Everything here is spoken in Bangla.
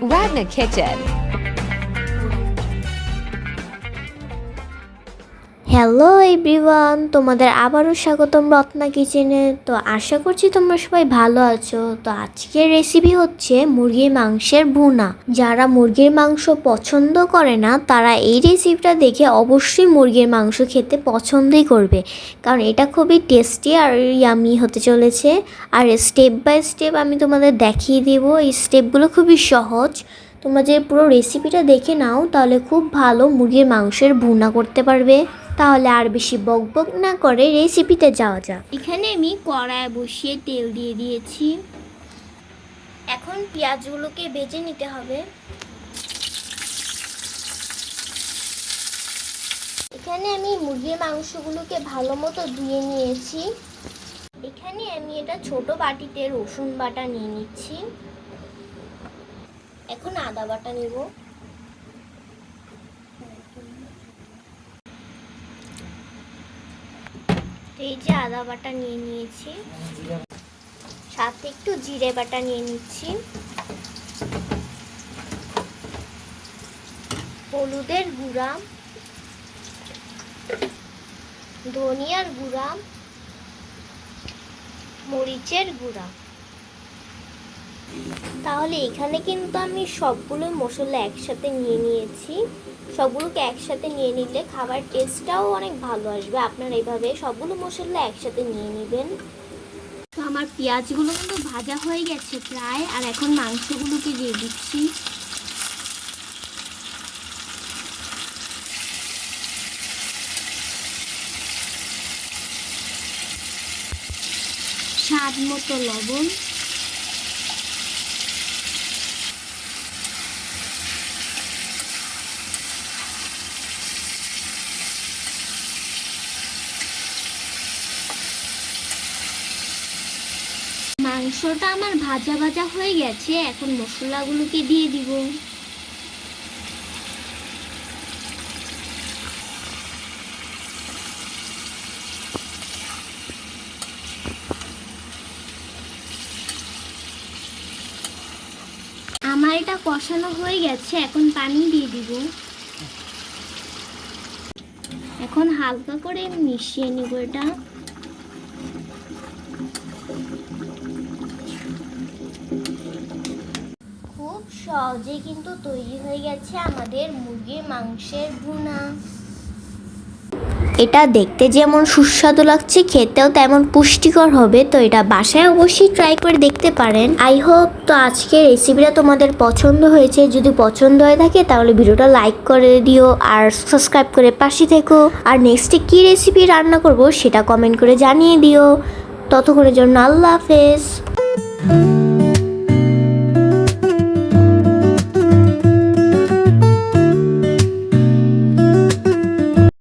Ragna Kitchen. হ্যালো এভরিওয়ান তোমাদের আবারও স্বাগতম রত্না কিচেনে তো আশা করছি তোমরা সবাই ভালো আছো। তো আজকের রেসিপি হচ্ছে মুরগির মাংসের ভুনা। যারা মুরগির মাংস পছন্দ করে না, তারা এই রেসিপিটা দেখে অবশ্যই মুরগির মাংস খেতে পছন্দই করবে। কারণ এটা খুবই টেস্টি আর ইয়ামি হতে চলেছে। আর স্টেপ বাই স্টেপ আমি তোমাদের দেখিয়ে দেব। এই স্টেপগুলো খুবই সহজ। তোমরা যে পুরো রেসিপিটা দেখে নাও, তাহলে খুব ভালো মুরগির মাংসের ভুনা করতে পারবে। তাহলে আর বেশি বকবক না করে রেসিপিতে যাওয়া যাক। এখানে আমি কড়ায় বসিয়ে তেল দিয়ে দিয়েছি। এখন পেঁয়াজগুলোকে বেজে নিতে হবে। এখানে আমি মুরগির মাংসগুলোকে ভালো মতো ধুয়ে নিয়েছি। এখানে আমি এটা ছোট বাটিতে রসুন বাটা নিয়ে নিচ্ছি। এখন আদা বাটা নেব। এই যে আদা বাটা নিয়ে নিয়েছি। সাথে একটু জিরে বাটা নিয়ে নিচ্ছি। হলুদের গুঁড়া, ধনিয়ার গুঁড়া, মরিচের গুঁড়া। তাহলে এখানে কিন্তু আমি সবগুলো মশলা একসাথে নিয়ে নিয়েছি। সবগুলোকে একসাথে নিয়ে নিলে খাবার টেস্টটাও অনেক ভালো আসবে। আপনারা এইভাবে সবগুলো মশলা একসাথে নিয়ে নেবেন। তো আমার পেঁয়াজগুলো কিন্তু ভাজা হয়ে গেছে প্রায়, আর এখন মাংসগুলোকে দিয়ে দিচ্ছি। স্বাদ মতো লবণ। মাংসটা আমার ভাজা ভাজা হয়ে গেছে, এখন মশলাগুলোকে দিয়ে দিব। আমার এটা কষানো হয়ে গেছে, এখন পানি দিয়ে দিব। এখন হালকা করে মিশিয়ে নিব এটা খুব সহজে কিন্তু তৈরি হয়ে গেছে আমাদের মুরগির মাংসের ভুনা। এটা দেখতে যেমন সুস্বাদু লাগছে, খেতেও তেমন পুষ্টিকর হবে, তো এটা বাসায় অবশ্যই ট্রাই করে দেখতে পারেন। আই হোপ তো আজকের রেসিপিটা তোমাদের পছন্দ হয়েছে। যদি পছন্দ হয়ে থাকে তাহলে ভিডিওটা লাইক করে দিও আর সাবস্ক্রাইব করে পাশে থেকো। আর নেক্সটে কী রেসিপি রান্না করব সেটা কমেন্ট করে জানিয়ে দিও। ততক্ষণের জন্য আল্লাহ হাফেজ।